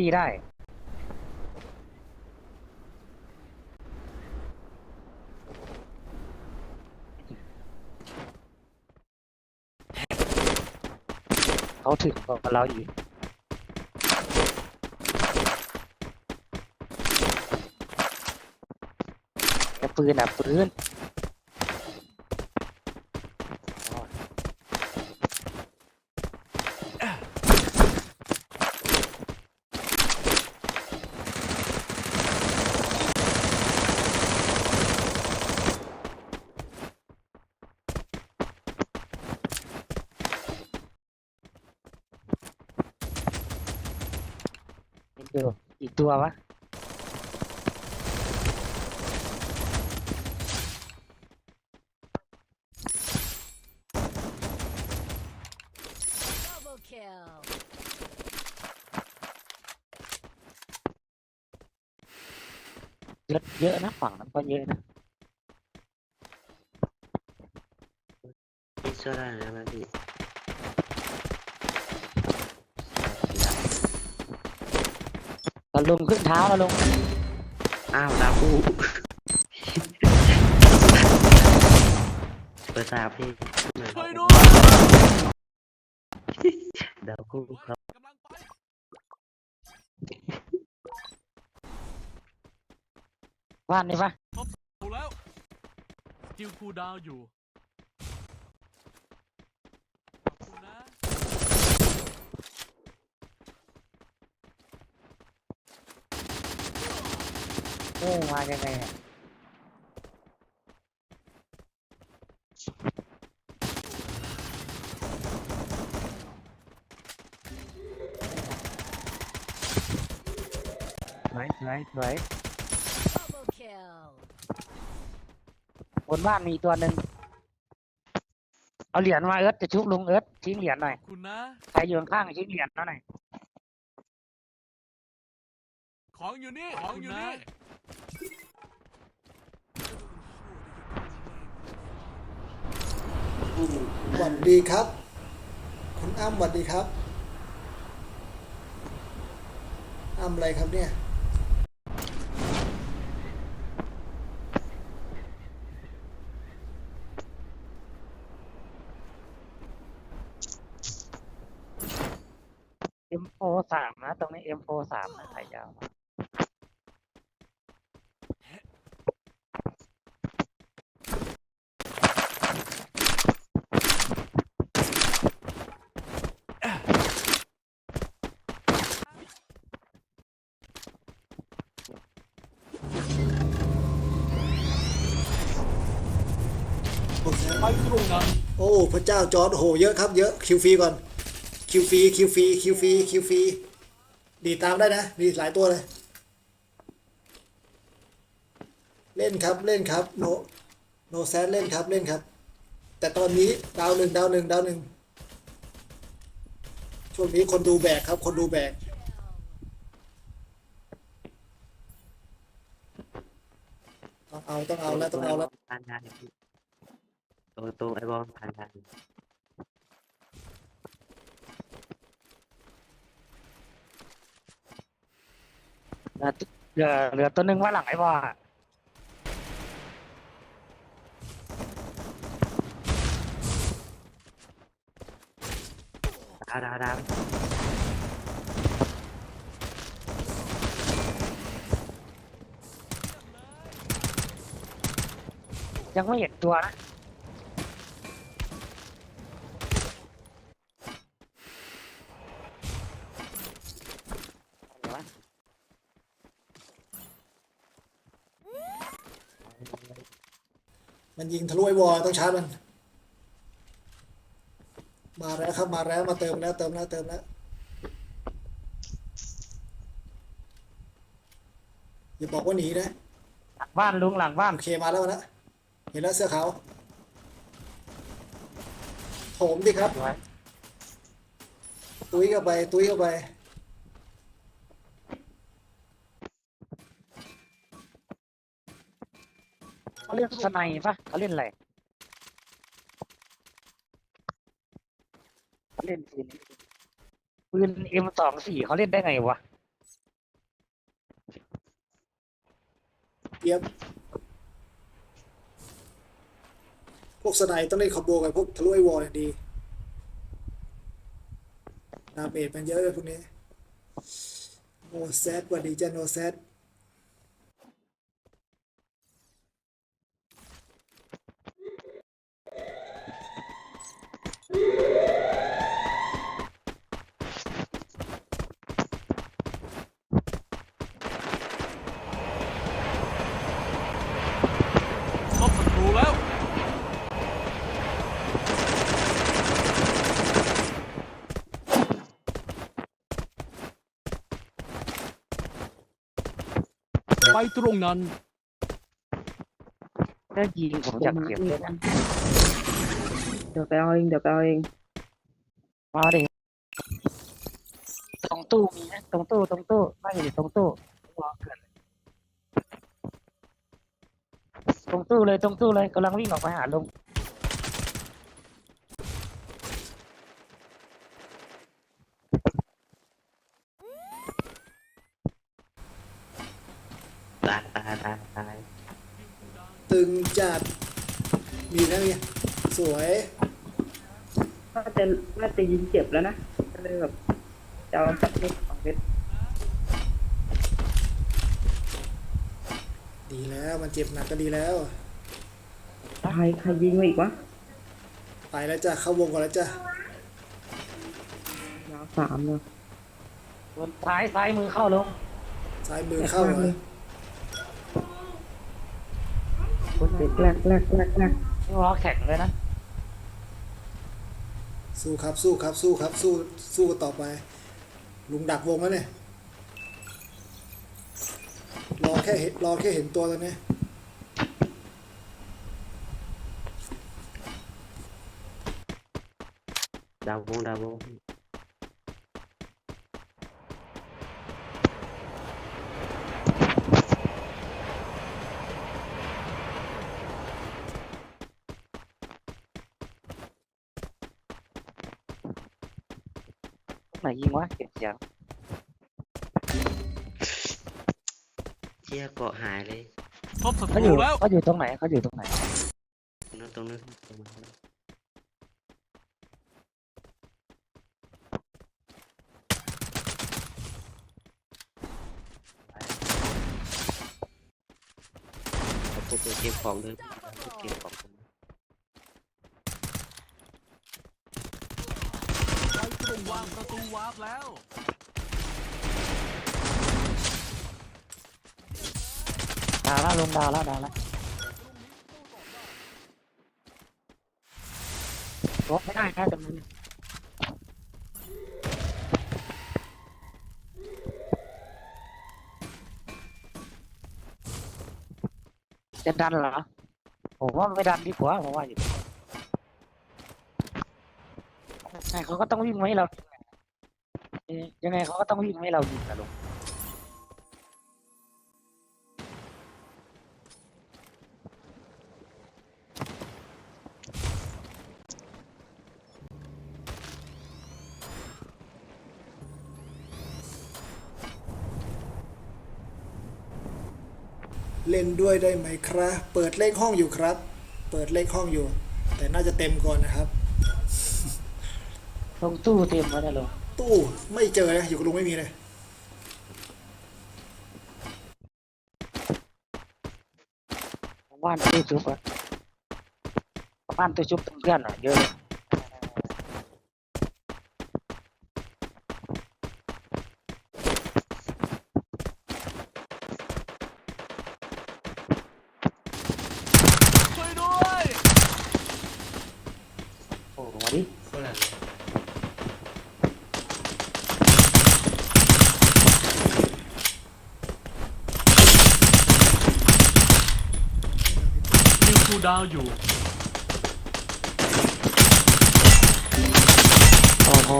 จี้ได้ เขาถึงกว่าเราอีกแต่ปืนอะปืน อีกตัววะ Double kill. เยอะเยอะนะฝั่งนั้นก็เยอะนะพี่ช่วยได้ไหมพี่เรา ลงขึ้นเท้าเราลง อ้าวดาวคู่เปิดตาพี่ช่วยด้วยดาวคู่ครับกำลังไปว่านนี่ปะดูแล้วสกิลคูลดาวน์อยู่ขอบคุณนะ เอ้ยมายังไงอะสวยสวยสวย Double kill. บนบ้านมีตัวหนึ่งเอาเหรียญมาเอิร์ธจะชุบลุงเอิร์ธทิ้งเหรียญหน่อยขอบคุณนะ ใครอยู่ข้างๆทิ้งเหรียญหน่อย ของอยู่นี่ ของอยู่นี่ สวัสดีครับ คุณอ้ำสวัสดีครับ อ้ำอะไรครับเนี่ยเอ็มโฟสามนะ ตรงนี้เอ็มโฟสามนะสายยาว โอ้พระเจ้าจอร์ดโหเยอะครับเยอะคิวฟรีก่อนคิวฟรีคิวฟรีคิวฟรีคิวฟรีดีตามได้นะมีหลายตัวเลย เล่นครับเล่นครับโนโนแซดเล่นครับเล่นครับ แต่ตอนนี้ดาวหนึ่งดาวหนึ่งดาวหนึ่งช่วงนี้คนดูแบกครับ คนดูแบกต้องเอาต้องเอาแล้วต้องเอาแล้ว ตัวตัวไอ้บอลผ่านงานเหลือเหลือเหลือตัวหนึ่งว่าหลังไอ้บอลอะดาวดาวดาวยังไม่เห็นตัวนะอะไรวะ มันยิงทะลุไอ้วอลต้องชาร์จมัน มาแล้วครับมาแล้วมาเติมแล้วเติมแล้วเติมแล้วอย่าบอกว่าหนีนะหลังบ้านลุงหลังบ้านโอเคมาแล้วมาแล้วเห็นแล้วเสื้อขาวโถมดิครับสวยตุ้ยเข้าไป ตุ้ยเข้าไป เขาเล่นสไนปะ เขาเล่นอะไรเขาเล่นทีนี้ปืนเอ็มสองสี่เขาเล่นได้ไงวะเยียบพวกสไนต้องเล่นคอมโบกับพวกทะลุไอวอลเนี่ยดีดาเมจมันเยอะเลยพวกนี้โนแซดวันดีจ้ะโนแซด ไปตรงนั้น ถ้ายิงผมอยากเก็บเลยนะเดี๋ยวไปเอาเองเดี๋ยวไปเอาเองมาดิตรงตู้มีนะตรงตู้ตรงตู้ไม่อยู่ตรงตู้รอเกิดเลยตรงตู้เลยตรงตู้เลยกำลังวิ่งออกไปหาลุง ตายตายตายตายตึงจัด มีแล้วไงสวยว่าจะว่าจะยิงเจ็บแล้วนะก็เลยแบบจะเอาสักเม็ดสองเม็ดดีแล้วมันเจ็บหนักก็ดีแล้วใครใครยิงมาอีกวะไปแล้วจ้ะเข้าวงก่อนแล้วจ้ะยาวสามเลย บนซ้ายซ้ายมือเข้าลงซ้ายมือเข้าเหรอ แรกแรกแรกแรกรอแข่งเลยนะ สู้ครับสู้ครับสู้ครับสู้สู้กันต่อไป ลุงดักวงแล้วเนี่ยรอแค่เห็นรอแค่เห็นตัวตอนนี้ดาววงดาววง เลยพบศัตเขาอรูยู่แล้วเขาอยู่ตรงไหนเขาอยู่ตร แล้ว ดาวแล้วลงดาวแล้วดาวแล้วลบไม่ได้นะตรงนี้จะดันเหรอ ผมว่าไม่ดันดีกว่าผมว่าอยู่ยังไงเขาก็ต้องวิ่งมาให้เรา ยิงยังไงเขาก็ต้องวิ่งมาให้เรายิงนะลุงเล่นด้วยได้ไหมครับ เปิดเลขห้องอยู่ครับ เปิดเลขห้องอยู่ แต่น่าจะเต็มก่อนนะครับตรงตู้เต็มแล้วนะลุง ตู้ไม่เจอนะอยู่กับลุงไม่มีเลยบ้านตู้ชุบอะบ้านตู้ชุบเพื่อนอะเยอะเลย ช่วยด้วย โอ้โหมาดิ คิวคูล ดาวน์อยู่ โอ้โห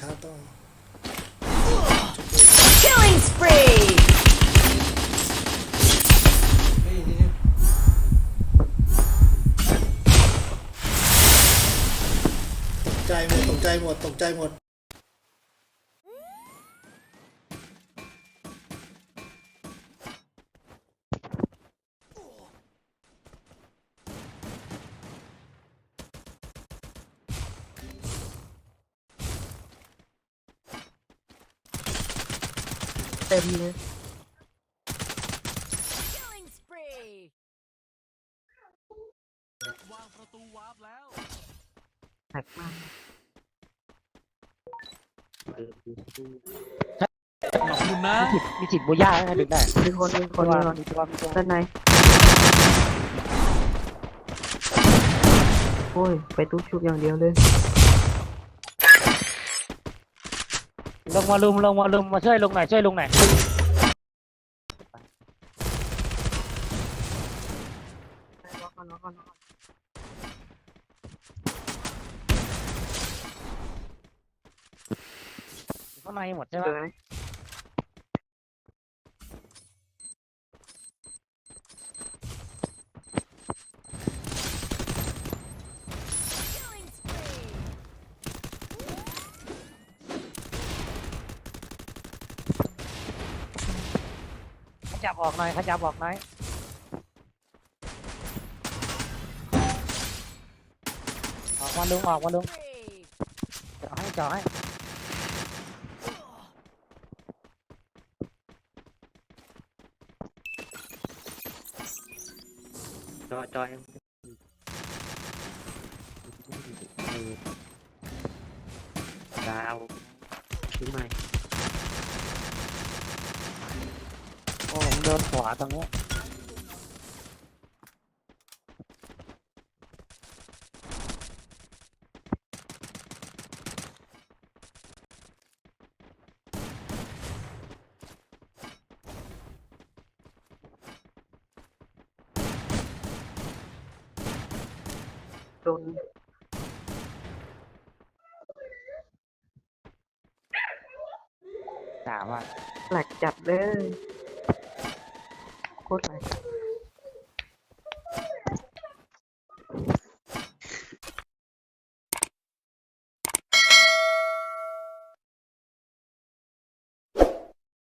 ชาร์จต่อ Killing spree! ใจหมดตกใจหมดตกใจหมด เต็มเลย Killing spree. วางประตูวาร์ปแล้วหนักมากเออดูดูขอบคุณนะ มีจิตมีจิตบุย่าให้ดึงได้มีคนมีคนตัวมีคนมีตัวมีตัวด้านในโอ้ย ไปตู้ชุบอย่างเดียวเลย ลงมาลุมลงมาลุมมาช่วยลงหน่อยช่วยลงหน่อยล็อกก่อนล็อกก่อนล็อกก่อนข้างในหมดใช่ไหม เจอไหม Killing spree. ข ยับออกหน่อยขยับออกหน่อยออกมาลุงออกมาลุงเจาะให้เจาะให้จอจอยดาวขึ้นใหมาโผมเดินขวาตรงนี้โดนสามอะหลักจัดเลย cortas